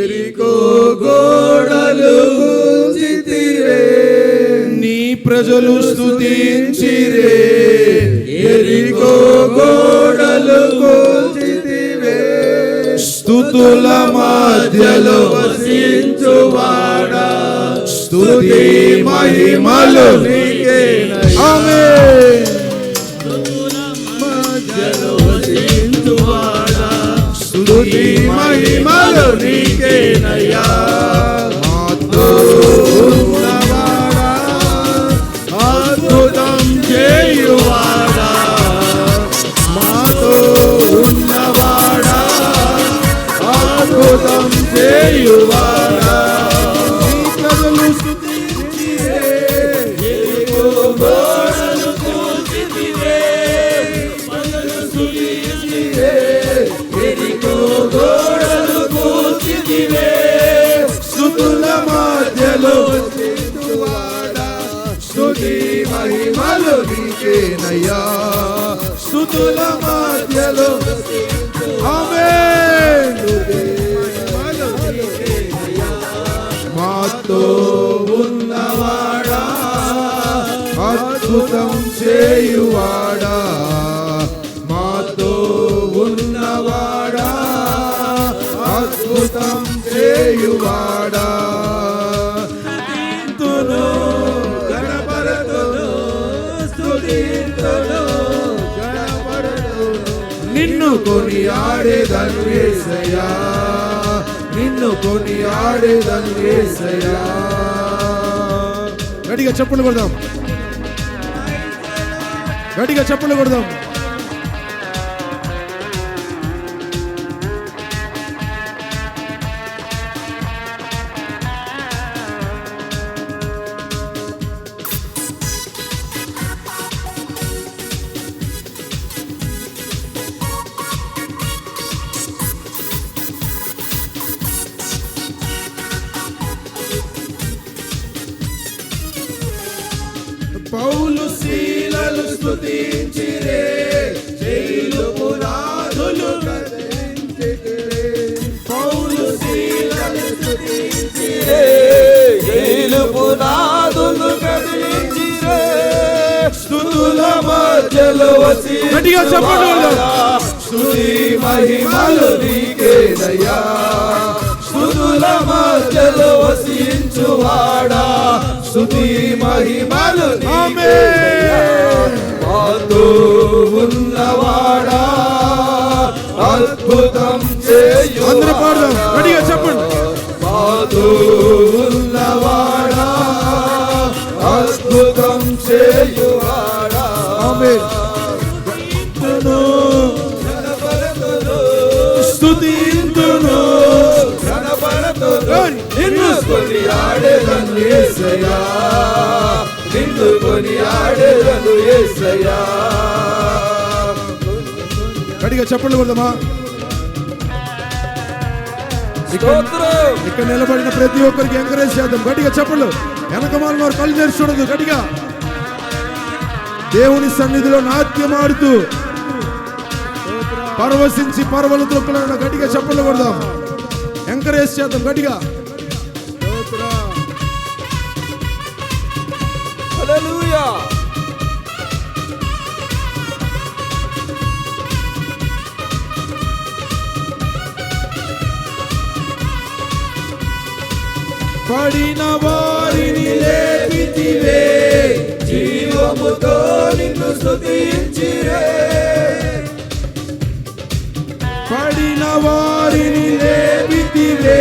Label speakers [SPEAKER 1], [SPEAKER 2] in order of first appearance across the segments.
[SPEAKER 1] ఎరికో గోడలు కూల్చితిరే నీ ప్రజలు స్తుతించిరే. ఎరికో గోడలు కూల్చితివే స్తుతుల మధ్యలో వసించువాడా. స్తుతి మహిమలు నీకే ఆమేన్. మధ్యలో వసించువాడా స్తుతి మహిమలు నీకేనయ్యా అద్భుతం చేయువాడా మాతో ఉన్నవాడా? అద్భుతం చేయువాడా నీకేనయ్యా స్థుతుల మధ్యలో ఆమేన్. మాతో ఉన్నవాడా అద్భుతం చేయువాడా. మాతో ఉన్నవాడా అద్భుతం చేయువాడా. నిన్ను కొని ఆడేదను ఏసయ్యా. నిన్ను కొని ఆడేదను ఏసయ్యా. గట్టిగా చెప్పులు కొడదాం. గట్టిగా చెప్పులు కొడదాం.
[SPEAKER 2] గట్టిగా చెప్పండి
[SPEAKER 1] స్తుతి మహిమలు నీకేనయ్యా స్తుతుల మధ్యలో వసించువాడా స్తుతి మహిమలు నీకేనయ్యా. మాతో కొని ఆడేదను యేసయ్యా నిన్ను కొని ఆడేదను యేసయ్యా
[SPEAKER 2] గట్టిగా చెప్పండి కొడదామా? ఇక్కడ నిలబడిన ప్రతి ఒక్కరికి ఎంకరేజ్ చేద్దాం. గట్టిగా చెప్పండి. వెనకమాలిన వారు కళ్ళు తెరిచి చూడదు గట్టిగా. దేవుని సన్నిధిలో నాట్యమాడుతూ పరవశించి పర్వలు త్రొక్కులను గట్టిగా చెప్పండి కొడదాం. ఎంకరేజ్ చేద్దాం. గట్టిగా.
[SPEAKER 1] హల్లెలూయా
[SPEAKER 2] పడిన వారిని
[SPEAKER 1] లేపితివే. జీవముతో నిన్ను స్తుతించిరే.
[SPEAKER 2] పడిన వారిని
[SPEAKER 1] లేపితివే.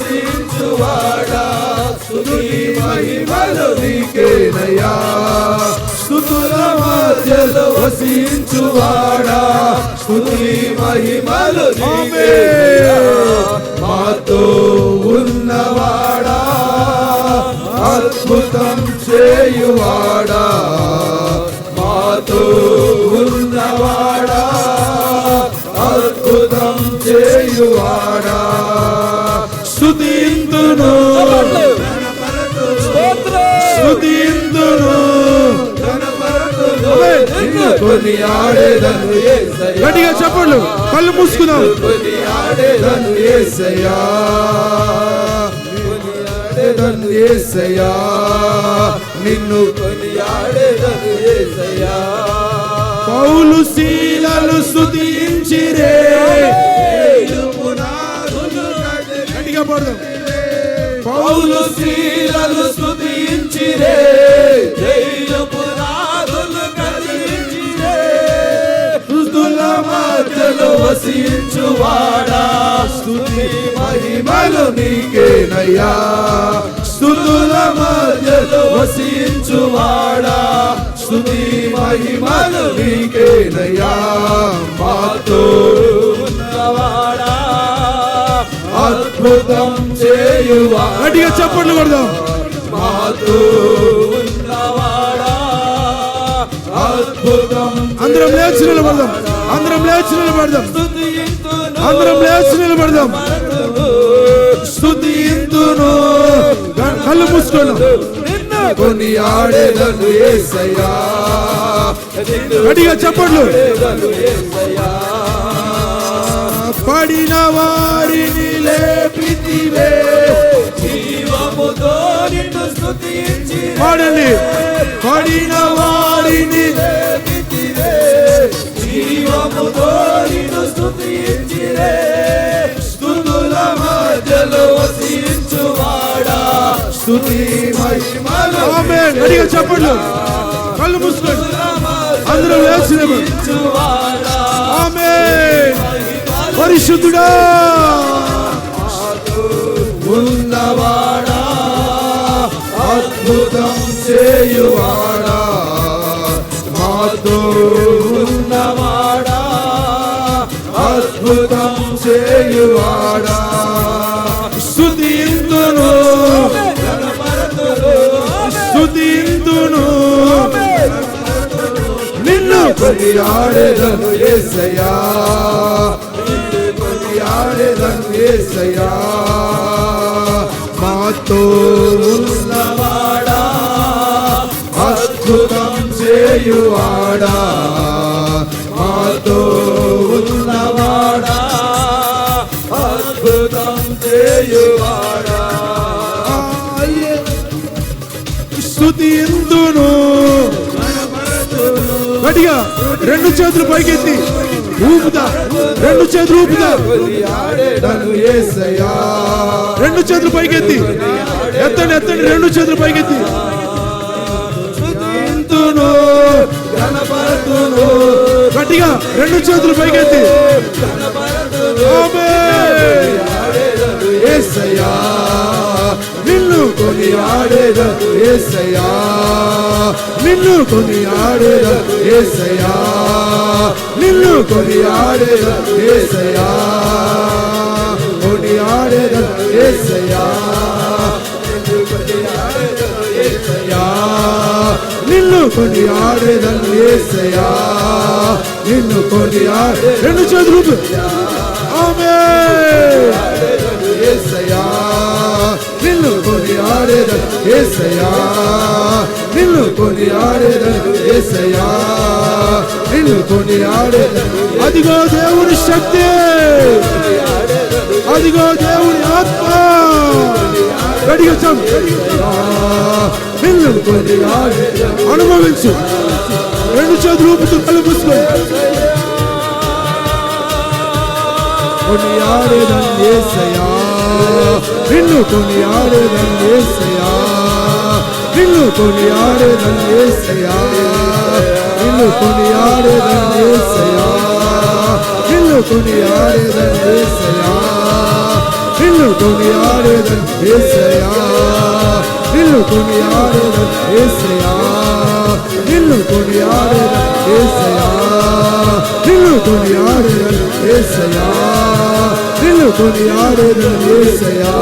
[SPEAKER 1] మధ్యలో స్తుతి మహిమలు నీకేనయ్యా స్తుతుల మధ్యలో వసించువాడా? స్తుతి మహిమలు నీకేనయ్యా మాతో ఉన్నవాడా? అద్భుతం చేయువాడా? మాతో ఉన్నవాడా? అద్భుతం చేయువాడా? స్థుతింతును స్థుతింతును
[SPEAKER 2] గట్టిగా చెప్పండు. కళ్ళు మూసుకుందాం.
[SPEAKER 1] కొనియాడేదను ఏసయా నిన్ను కొనియాడేదను ఏసయా
[SPEAKER 2] పౌలు శీలలు స్తుతించిరే. పడదాం
[SPEAKER 1] పౌలు శీలలు స్తుతించిరే జైలు పునాదులు కదిలించిరే. స్తుతుల మధ్యలో వసించువాడా. స్తుతి మహిమలు నీకేనయ్యా. స్తుతుల మధ్యలో వసించువాడా. స్తుతి మహిమలు నీకేనయ్యా. మాతో ఉన్నవాడా. అద్భుతం చేయువా
[SPEAKER 2] గట్టిగా చెప్పండి కొడదాం.
[SPEAKER 1] మాతో
[SPEAKER 2] అందరం లేచి నిలబడదాం. అందరం లేచి నిలబడదాం. అందరం లేచి నిలబడదాం.
[SPEAKER 1] స్తుతింతును
[SPEAKER 2] కళ్ళు మూసుకోండి.
[SPEAKER 1] యేసయ్యా నిన్ను
[SPEAKER 2] గట్టిగా చెప్పండి. పడిన వారిని
[SPEAKER 1] లేపితివే. జీవముతో నిన్ను స్తుతించి
[SPEAKER 2] పాడండి. పడిన వారిని
[SPEAKER 1] లేపితివే. జీవముతో నిన్ను స్తుతించిరే స్తుతుల మధ్యలో వసించువాడా. స్తుతి మహిమలు
[SPEAKER 2] ఆమె గట్టిగా చెప్పండి. కళ్ళు మూసుకోండి. అందరం లేచి నిలబడి
[SPEAKER 1] వసించువాడా.
[SPEAKER 2] ఆమె పరిశుద్ధుడా.
[SPEAKER 1] ఉన్నవాడా అద్భుతం చేయువాడా మాతో ఉన్నవాడా అద్భుతం చేయువాడా.
[SPEAKER 2] స్తుతింతును స్తుతింతును
[SPEAKER 1] నిన్ను కొనియాడేదను యేసయ్యా కొనియాడేదను యేసయ్యా మాతో ఉన్నవాడా అద్భుతం చేయువాడా మాతో ఉన్నవాడా అద్భుతం చేయువాడా
[SPEAKER 2] స్తుతింతును గట్టిగా రెండు చేతులు పైకెత్తి. ఊపుతా రెండు చేతులు
[SPEAKER 1] యేసయ్యా
[SPEAKER 2] రెండు చేతులు పైకెత్తి. ఎత్తండి ఎత్తండి రెండు చేతులు పైకెత్తి. గట్టిగా రెండు చేతులు పైకెత్తి.
[SPEAKER 1] కొనియాడేదా ఏసయా నిన్ను కొనియాడేదా ఏసయా నిన్ను కొనియాడేదా ఏసయా కొనియాడేదా ఏసయా నిన్ను కొనియాడేదని ఏసయా నిన్ను కొనియాడే
[SPEAKER 2] రెండు చేతులు ఆమె కొనియాడేదను
[SPEAKER 1] ఏసయా నిన్ను కొనియాడేదను ఏసయా నిన్ను కొనియాడేదను
[SPEAKER 2] అదిగో దేవుని శక్తి. అదిగో దేవుని ఆత్మ. గడిగచం
[SPEAKER 1] నిన్ను కొనియాడేదను
[SPEAKER 2] అనుభవించు. రెండు చేతులు ఊపుతూ కలుపుసుకో కొనియాడేదను ఏసయా
[SPEAKER 1] కొని ఆడేదను ఏసయ్యా నిన్ను కొని ఆడేదను ఏసయ్యా నిన్ను కొని ఆడేదను ఏసయ్యా నిన్ను కొని ఆడేదను ఏసయ్యా నిన్ను కొని ఆడేదను ఏసయ్యా నిన్ను కొని ఆడేదను ఏసయ్యా నిన్ను కొని ఆడేదను ఏసయ్యా నిన్ను కొని ఆడేదను ఏసయ్యా నిన్ను తొలి ఆడేదను ఏసయా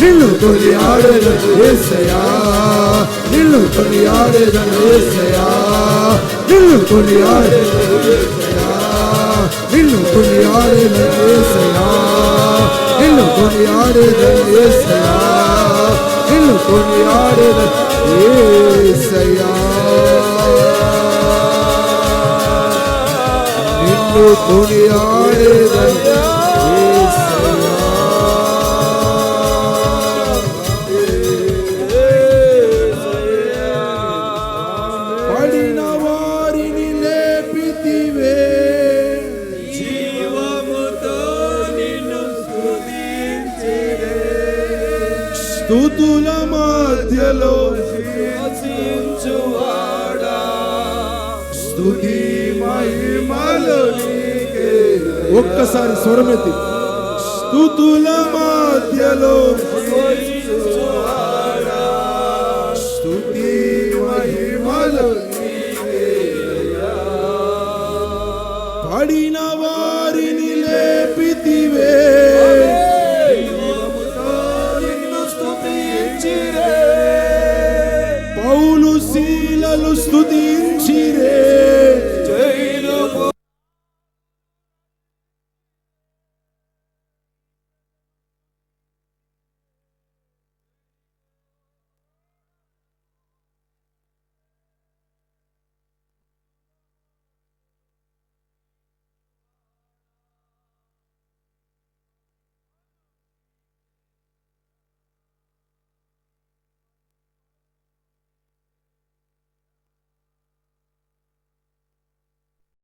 [SPEAKER 1] నిన్ను తొలి ఆడేదను ఏసయా నిన్ను తొలి ఆడేదను ఏసయా నిన్ను తొలి ఆడేదను ఏసయా నిన్ను తొలి ఆడేదను ఏసయా నిన్ను తొలి ఆడేదను ఏసయా నిన్ను తొలి ఆడేదను ఏసయా నిన్ను తొలి ఆడేదను స్తుతి మహిమలు నీకే. ఒక్కసారి స్వరమెత్తి స్థుతుల మధ్యలో